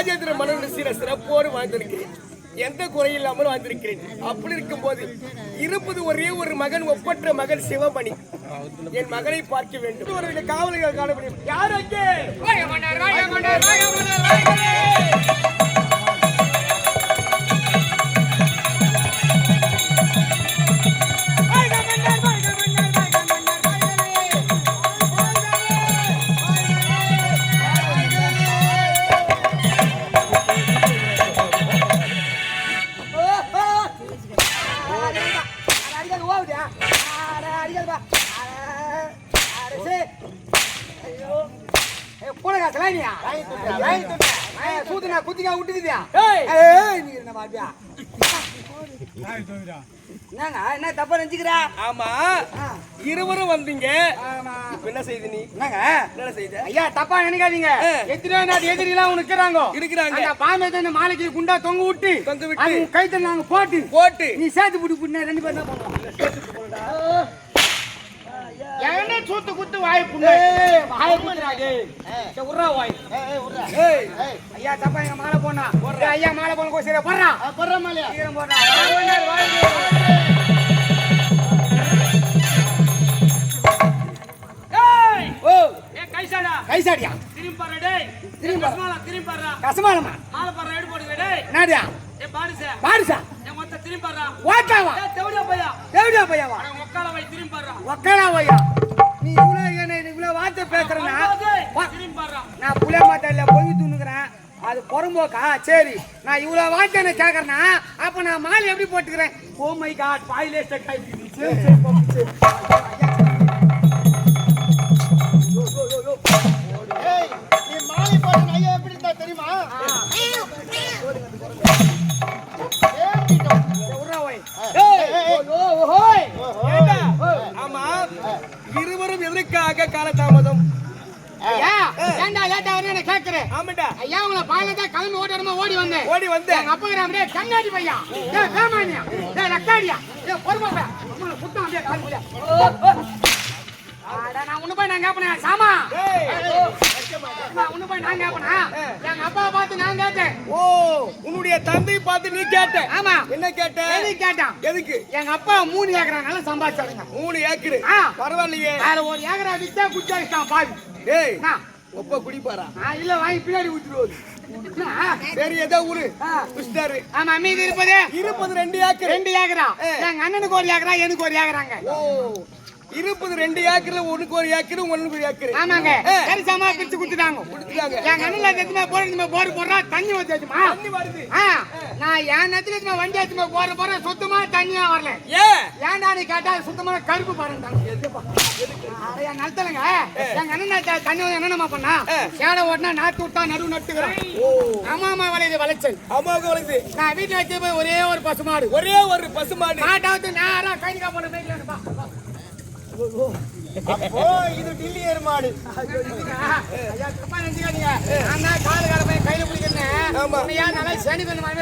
ராஜேந்திர மன்னன் சிற சிறப்போடு வாழ்ந்திருக்கிறேன். எந்த குறையில்லாமல் வாழ்ந்திருக்கிறேன். அப்படி இருக்கும் போது இருப்பது ஒரே ஒரு மகன் ஒப்பற்ற மகன் சிவமணி. என் மகனை பார்க்க வேண்டும். ஒரு காவலிகள் காணப்படும். யாருக்கு ஆமா. இருவரும் வந்தீங்க. என்ன செய்து நீ? என்ன செய்த? ஐயா தப்பா நினைக்காதீங்க. எத்தனையோ நாட்டு எதிரிலாம் இருக்கிறாங்க? இருக்கிறாங்க. அந்த பாம்பை மாலைக்கு குண்டா தொங்க விட்டு தொங்க விட்டு. கைத்துல நாங்க போட்டு போட்டு. நீ சேர்த்து புடி புண்ணா ரெண்டு பேரும் தான் பண்ணுவோம் என்ன சூத்து குத்து வாய் புண்ணு? வாய் புண்ணாடே உர்றா வாய். ஏய் ஐயா தப்பா எங்க மாலை போனா ஐயா மாலை போன கோசர போடுறா. போடுற மாலையா சீக்கிரம் ஓ. ஏ கைசாடா. கைசாடியா? திரும்பி பாரு டேய். திரும்பி. பாரு. கஸ்மாலா திரும்பி பாருடா. கசமாலமா மாலை பாரு எடு போடுங்க டேய். நாடியா ஏ பாடுசே பாருசா? ஏ மொத்த திரும்பி பாருடா. வாட்டாவா ஏ தேவடியா பையா? தேவடியா பையாவா? அட மொக்கால வை திரும்பி பாருடா. ஒக்கடா பையா? நீ இவ்வளவு என்ன இவ்வளவு வார்த்தை பேசுறனா வா- திரும்பி பாருடா. நான் புளிய மாட்டால பொங்கி தூணுக்கிறேன் அது புறம்போக்கா? சரி. நான் இவ்வளவு வார்த்தை என்ன கேட்கறேன்னா அப்ப நான் மாலை எப்படி போட்டுக்கிறேன்? ஓ மை காட் பாயிலே ஸ்டக் ஆயிடுச்சு ஆமாடா ஐயா உங்களை பாயில தான் கிளம்பி ஓடி வருமா ஓடி வந்தேன். ஓடி வந்தேன். எங்க அப்பா கிராம டேய் கண்ணாடி பையா. டேய் வேமானியா டேய் லக்காடியா டேய் பொறுமா பே உங்களை குத்தம் அப்படியே கால் முடியா அட நான் உன்னை போய் நான் கேப்பனேன் சாமா. ஏய். நான் உன்னை போய் நான் கேப்பனா? எங்க அப்பா பார்த்து நான் கேட்டேன். ஓ உன்னுடைய தந்தை பார்த்து நீ கேட்ட ஆமா. என்ன கேட்ட? எதுக்கு கேட்டான்? எதுக்கு? எங்க அப்பா மூணு ஏக்கரா நல்லா சம்பாதிச்சாருங்க. மூணு ஏக்கரு. பரவாயில்லையே. அதுல ஒரு ஏக்கரா வித்தா குச்சாயிட்டான் பாவி. என்ன? ஒப்ப குடிப்பாரா? இல்ல வாங்கி பின்னாடி ஊத்துருவது சரி ஏதோ ஊரு. குடிச்சிட்டாரு ஆமா மீதி இருப்பது இருப்பது ரெண்டு ஏக்கர். ரெண்டு ஏக்கரா. எங்க அண்ணனுக்கு ஒரு ஏக்கரா எனக்கு ஒரு ஏக்கராங்க. ஓ இருப்பது ரெண்டு ஏக்கர்ல உனக்கு ஒரு ஏக்கரு உனக்கு ஒரு ஏக்கரு. ஆமாங்க. சரி சாமா பிரிச்சு கொடுத்துட்டாங்க. கொடுத்துட்டாங்க. எங்க அண்ணன் எத்தனை எத்தனை போர் போடுறா தண்ணி வச்சுமா? தண்ணி வருது. நான் என் நேரத்துல எத்தனை வண்டி எத்தனை போற போற சுத்தமா தண்ணியா வரல. ஏன்? ஏன்டா நீ கேட்டா சுத்தமான கருப்பு பாருங்க அடையா நடத்தலங்க எங்க அண்ணன் நேத்து தண்ணி என்னென்னமா பண்ணா? சேடை ஓட்டினா நாட்டு விட்டா நடுவு நட்டுக்கிறேன் ஆமா ஆமா வளையுது விளைச்சல். அம்மாவுக்கு வளர்ந்து நான் வீட்டுல வச்சு போய் ஒரே ஒரு பசுமாடு. ஒரே ஒரு பசுமாடு. மாட்டாவது நேரா கைதிக்கா போன மேய்க்கலான்னு பா அப்போ இது டில்லி எருமாடு ஐயா, தப்பா நினைச்சுக்காதீங்க. நான் தான் காலு கால பையன் கையில நல்லா சனி பண்ண மாதிரி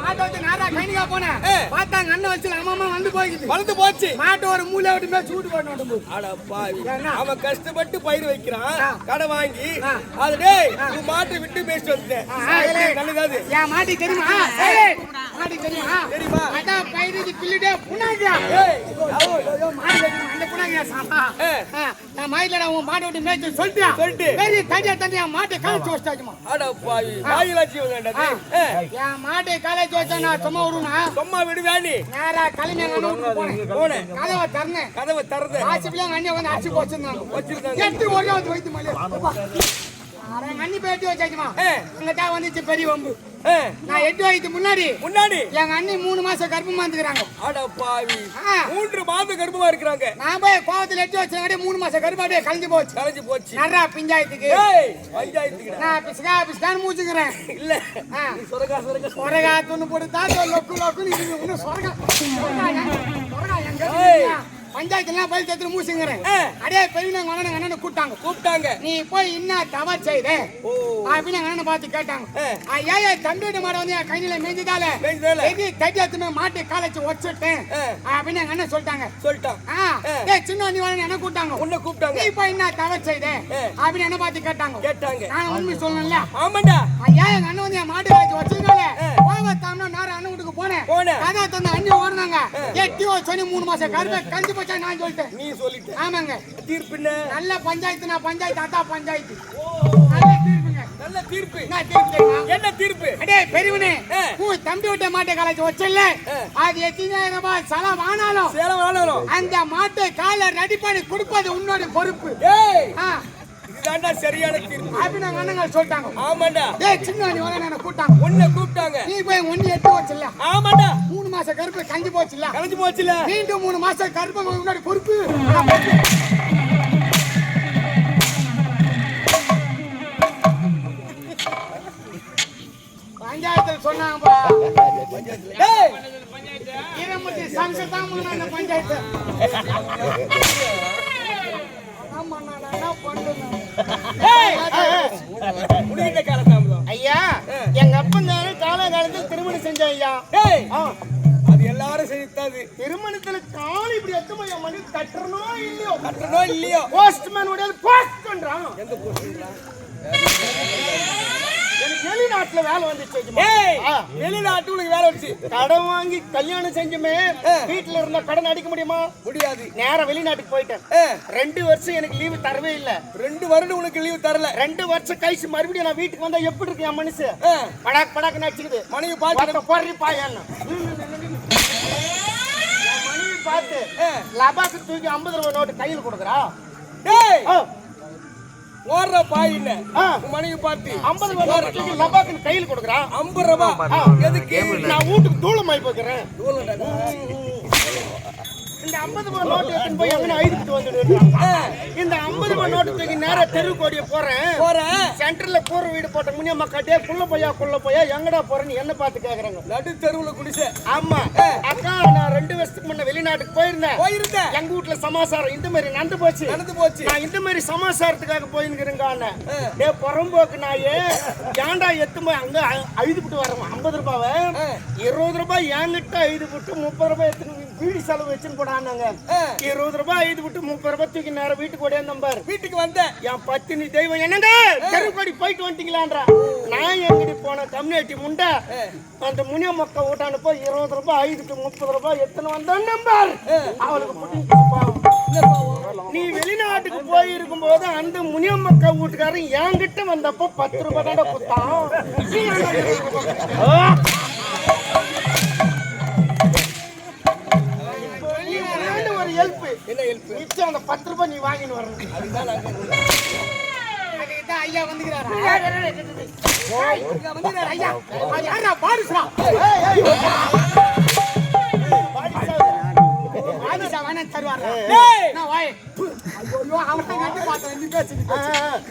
மாட்டை வச்சு நேரா கைனிக்கா போனேன். பார்த்தாங்க, அண்ணன் வச்சு அம்மா வந்து போய்க்குது. வளர்ந்து போச்சு மாட்டை ஒரு மூலை விட்டு மேல சூடு போட்டு விட்டு போகுது. அட பாவி என்ன? அவன் கஷ்டப்பட்டு பயிர் வைக்கிறான். கடை வாங்கி. அது டேய் மாட்டை விட்டு பேசிட்டு வந்துட்டேன். நல்லதாது என் தெரியுமா? மாட்டுக்கு தெரியுமா? தெரியுமா? அதான் ஐயோ, மாடு வைக்கணும், அந்த புண்ணாக்கியா சாப்பா. நான் மயிலடா உன் மாட்டை விட்டு மேய்ச்சு சொல்லிட்டியா? சொல்லிட்டு. சரி, தனியா தனியா மாட்டை கழிச்சு வச்சுட்டாச்சுமா. அட பாவி வாயிலாச்சி வேண்டாம் என் மாட்டை காலேஜ் வச்சா நான் சும்மா விடுனா? சும்மா விடு வேணி நேரா எங்க அண்ணன் போனேன். போனேன். கதவை திறந்தேன். கதவை திறந்து ஆசிப்பில எங்க அண்ணன் வந்து அடிச்சு போச்சிருந்தாங்க. வச்சிருந்தாங்க எட்டு ஒரே வந்து வைத்து மலையா அண்ணி போய் எட்டி வச்சாச்சுமா. எங்க தான் வந்துச்சு பெரிய வம்பு. நான் எட்டி வைத்து முன்னாடி முன்னாடி? எங்க அண்ணி மூணு மாசம் கர்ப்பமா இருந்துக்கிறாங்க. அட பாவி. மூன்று மாதம் கர்ப்பமா இருக்கிறாங்க. நான் போய் கோவத்துல எட்டி வச்சங்காட்டி மூணு மாசம் கருப்பாடியே கலைஞ்சு போச்சு. கலைஞ்சு போச்சு. நர்ரா பிஞ்சாயத்துக்கு. பஞ்சாயத்துக்கு நான் பிஸ்கா பிஸ்கான்னு மூச்சுக்கிறேன். இல்ல. சொரகா சொரகா சொரகா துண்ணு போட்டு தான் லொக்கு லொக்குன்னு இன்னும் சொரகா. சொரகா எங்க- எங்க? பஞ்சாயத்துலாம் போய் தத்து மூச்சுங்கிறேன் ஆ. அடே பெரியவங்க அண்ணன் அண்ணனை கூப்பிட்டாங்க. கூப்பிட்டாங்க. நீ போய் என்ன தவ செய்த? அப்படின்னு எங்க அண்ணனை பார்த்து கேட்டாங்க. ஐயா தம்பியோட மாட வந்து என் கையில மேய்ஞ்சதால? எது தட்டி எடுத்துமே மாட்டு காலச்சு வச்சுட்டேன். அப்படின்னு எங்க அண்ணன் சொல்லிட்டாங்க. சொல்லிட்டான். ஏய் சின்ன நீ வரணும் என்ன கூப்பிட்டாங்க. உன்னை கூப்பிட்டாங்க. நீ போய் என்ன தவ செய்த. அப்படின்னு என்ன பார்த்து கேட்டாங்க. கேட்டாங்க. நான் உண்மை சொல்லணும்ல. ஆமாண்டா. ஐயா எங்க அண்ணன் வந்து என் மாட்டு காய்ச்சி வச்சிருந்தால ஆ. போக தாமனா நேரம் அண்ணன் வீட்டுக்கு போனேன் போனேன். கதை தந்த அண்ணி ஓடுனாங்க எட்டி சொல்லி மூணு மாசம் கருப்பை கஞ்சி போச்சா நான் சொல்லிட்டேன். நீ சொல்லிட்ட. ஆமாங்க. தீர்ப்பு என்ன நல்ல பஞ்சாயத்து நான் பஞ்சாயத்து அத்தா பஞ்சாயத்து. நல்ல தீர்ப்புங்க. நல்ல தீர்ப்பு. என்ன தீர்ப்பு என்ன தீர்ப்பு? அடே பெரியவனே. உன் தம்பி விட்ட மாட்டை காலேஜ் வச்சல. அது எத்தனாயிரம் ரூபாய் செலவு ஆனாலும் சேலம் வாழணும் அந்த மாட்டை காலை ரெடி பண்ணி கொடுப்பது உன்னோட பொறுப்பு. ஏய். இதுதான்டா சரியான தீர்ப்பு. அப்படின்னு எங்க அண்ணங்க சொல்லிட்டாங்க. ஆமாண்டா. டேய் சின்ன நீ வர என்ன கூட்டாங்க உன்னை கூப்பிட்டாங்க. நீ போய் ஒண்ணு எட்டு வச்சல ஆமாண்டா. மூணு மாசம் கருப்பு கஞ்சி போச்சுல கலைஞ்சு போச்சுல மீண்டும் மூணு மாசம் கருப்பு முன்னாடி பொறுப்பு. பஞ்சாயத்துல தான் முன்னாடி பஞ்சாயத்து. ஐயா எங்க அப்பன் தானே காலகாலத்தில் திருமணம் செஞ்சேன் ஐயா. ஏய் ஆ, அது எல்லாரும் செய்தாது திருமணத்துல கால் இப்படி எத்தமா என் மணி தட்டுறனோ இல்லையோ? கட்டணம் இல்லையோ? போஸ்ட்மேன் உடைய போஸ்ட் பண்றான் எந்த போஸ்ட்ங்களா எனக்கு வெளிநாட்டுல வேலை வந்துச்சு. ஏய் வெளிநாட்டு உனக்கு வேலை வச்சு கடன் வாங்கி கல்யாணம் செஞ்சுமே. வீட்டுல இருந்த கடன் அடிக்க முடியுமா? முடியாது. நேரா வெளிநாட்டுக்கு போயிட்டேன். ரெண்டு வருஷம் எனக்கு லீவு தரவே இல்ல. ரெண்டு வருடம் உனக்கு லீவு தரல. ரெண்டு வருஷம் கழிச்சு மறுபடியும் நான் வீட்டுக்கு வந்தா எப்படி இருக்கு என் மனசு? படாக் படாக் நடிச்சுக்குது மனைவி பார்த்து போடுறி பாயன்னு. மனைவி பார்த்து லபாக்கு தூக்கி ஐம்பது ரூபாய் நோட்டு கையில் கொடுக்குறா. ஆ, ஓடுற. உன் மனைவி பார்த்து ஐம்பது ரூபாய் கையில் கொடுக்குறா. ஐம்பது ரூபா. எதுக்கு? நான் வீட்டுக்கு தூளமாய் போக்குறேன் தூளம்டா. இந்த ஐம்பது ரூபாய் நோட்டு எடுத்துன்னு போய் எங்கன்னு ஐதுக்கிட்டு வந்துடுறான் ஆ, இந்த ஐம்பது ரூபாய் நோட்டு தூக்கி நேரா தெரு கோடிய போறேன். போறேன் சென்டர்ல கூரை வீடு போட்ட முனியம்மா காட்டியே குள்ள போயா குள்ள போயா எங்கடா போறேன்னு என்ன பார்த்து கேக்குறாங்க. நடு தெருவுல ஆமா. அக்கா ரெண்டு வருஷத்துக்கு முன்ன வெளிநாட்டுக்கு போயிருந்தேன். போயிருந்தேன். எங்க வீட்டுல சமாசாரம் இந்த மாதிரி நடந்து போச்சு. நடந்து போச்சு. நான் இந்த மாதிரி சமாசாரத்துக்காக போயிருக்கிறேங்க டே புறம்போக்கு நாயே. ஏன்டா எத்துமே அங்க அ- அழுதுபிட்டு வரேன் ஐம்பது ரூபாவை. இருபது ரூபாய் என்கிட்ட அழுதுபிட்டு முப்பது ரூபாய் எடுத்துன்னு வீடு செலவு வச்சுன்னு போடானாங்க ஆ. இருபது ரூபாய் அழுதுபிட்டு முப்பது ரூபாய் தூக்கி நேரம் வீட்டுக்கு ஓடியா நம்பர் வீட்டுக்கு வந்தேன் என் பத்தினி தெய்வம் என்னங்க? தெருக்கோடி போயிட்டு வந்துட்டீங்களான்றா. நான் எங்கடி போன கம்யூனிட்டி முண்டை? அந்த முனிய மக்கள் வீட்டான போய் இருபது ரூபாய் ஐதுக்கு முப்பது ரூபாய் எத்தனை வந்தா நம்பர். அவளுக்கு புட்டிங்க. நீ வெளிநாட்டுக்கு போயிருக்கும் போது அந்த முனியம்மக்கா வீட்டுக்காரன் என்கிட்ட வந்தப்போ பத்து ரூபாய் தானே குத்தான். என்ன ஹெல்ப் மிச்சம் அந்த பத்து ரூபாய் நீ வாங்கின்னு வரணும். அதுதான் ஐயா வந்துக்கிறாரா? வந்துக்கிறாரா ஐயா. யாரா பாரிசா? பாரிசா. வேணா தருவாரா? நான் வாய்.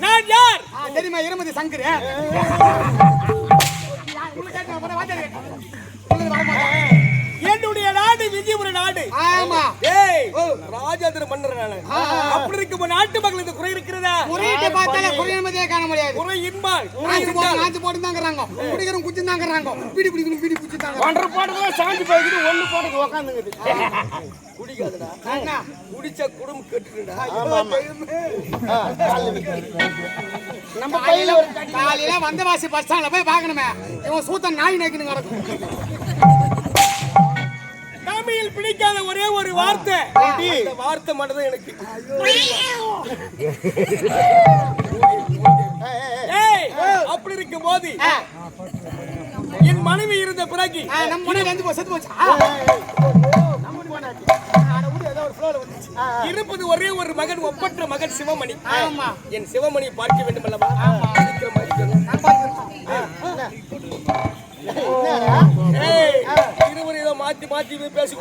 நான் யார்? தெரியுமா இருமதி சங்கர்? என்னுடைய நாடு விஜயபுர நாடு. ஆமா. ஏய் ராஜேந்திர மன்னர் நானு. அப்படி இருக்கும் நாட்டு மக்களுக்கு குறை இருக்கிறதா? குறியிட்டு பார்த்தாலே குறியமதியே காண முடியாது. குறை இன்பால். நாஞ்சு போட்டு தாங்கிறாங்க குடிக்கிறோம் குச்சி தாங்கிறாங்க பீடி பிடிக்கணும் பீடி குச்சி தாங்க ஒன்றரை போட்டதுல சாஞ்சு போய்க்குது ஒண்ணு போட்டது உக்காந்துங்குது. குடிக்காதடா. அண்ணா குடிச்ச குடும்பம் கெட்டுடா நம்ம காலையில வந்தவாசி பஸ் ஸ்டாண்ட்ல போய் பார்க்கணுமே. இவன் சூத்த நாய் நக்கின்னு கிடக்கும். தமிழில் பிடிக்காத ஒரே ஒரு வார்த்தை. வார்த்தை மட்டும் எனக்கு அப்படி இருக்கும் போது என் மனைவி இருந்த பிறகு நம்ம வந்து செத்து போச்சு. இருப்பது ஒரே ஒரு மகன் ஒப்பற்ற மகன் சிவமணி. என் சிவமணியை பார்க்க வேண்டும் அல்லவா மாத்தி மாத்தி பேசி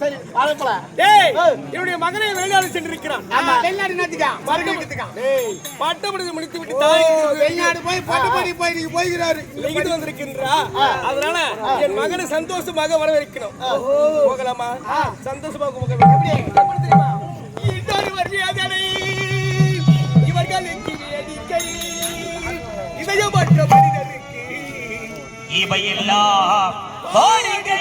சரி. டேய் என்னுடைய மகனை வெளிநாடு சென்றிருக்கிறான். ஆமா, வெளிநாடு. டேய் பட்டமளித்து முடித்து விட்டு தாய் வெளிநாடு போய் பட்டப்படி போய் நீங்க போய்கிறாரு. வெளியிட்டு வந்திருக்கின்றா? அதனால என் மகனை சந்தோஷமாக வரவேற்கணும் போகலாமா? சந்தோஷமாக போக எப்படி? தெரியுமா இன்னொரு மரியாதை இவர்களுக்கு வேடிக்கை இதயமற்ற மனிதனுக்கு இவையெல்லாம் வாடிக்கை.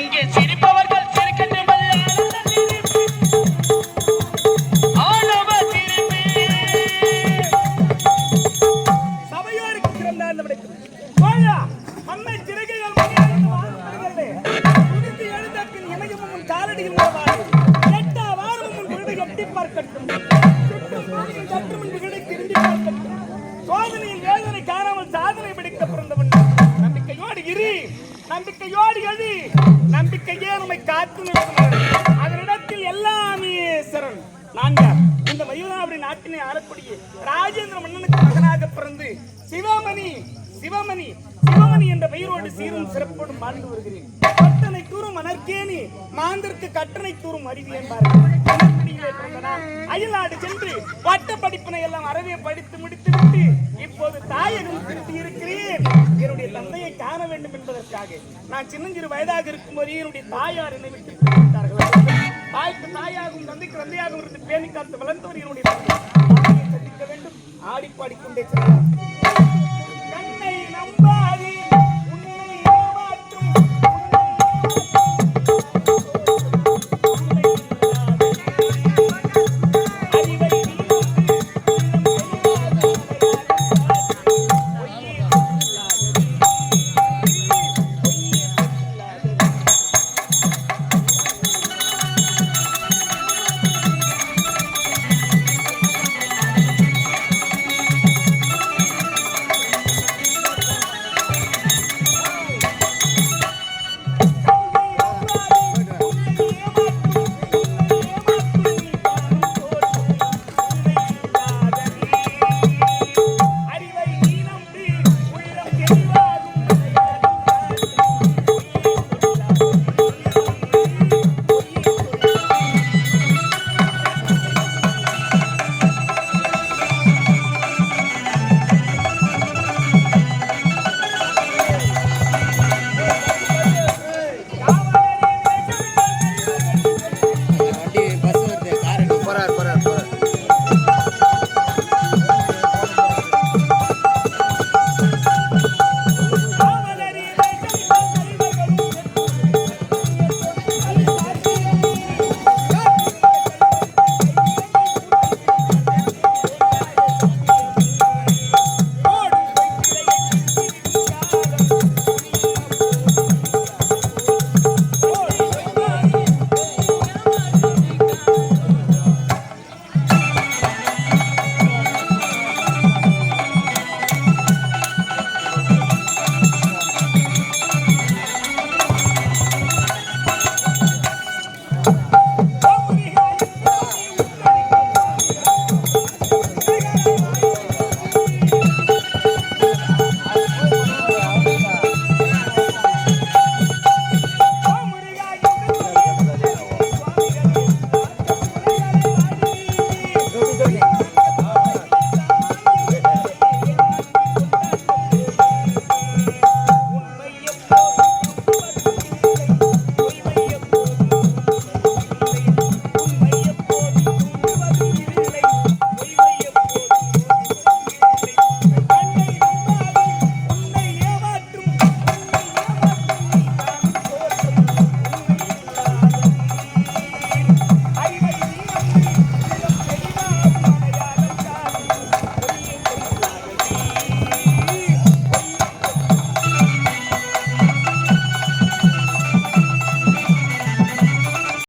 அங்கே சிரிப்பு சிவமணி சிவமணி சிவமணி என்ற பெயரோடு சீரும் சிறப்போடும் வாழ்ந்து வருகிறேன். கட்டணை கூறும் மணற்கேணி மாந்தருக்கு கட்டணை கூறும் அறிவு என்பார்கள் மணற்குடியிலே அயல்நாடு சென்று பட்ட படிப்பினை எல்லாம் அறவே படித்து முடித்து விட்டு இப்போது தாயகம் திரும்பி இருக்கிறேன். என்னுடைய தந்தையை காண வேண்டும் என்பதற்காக நான் சின்னஞ்சிறு வயதாக இருக்கும் போது என்னுடைய தாயார் என்னை விட்டு விட்டார்கள் தாய்க்கு தாயாகவும் தந்தைக்கு தந்தையாகவும் இருந்து பேணி காத்து வளர்ந்தவர் என்னுடைய சந்திக்க வேண்டும். ஆடி பாடிக்கொண்டே செல்வார்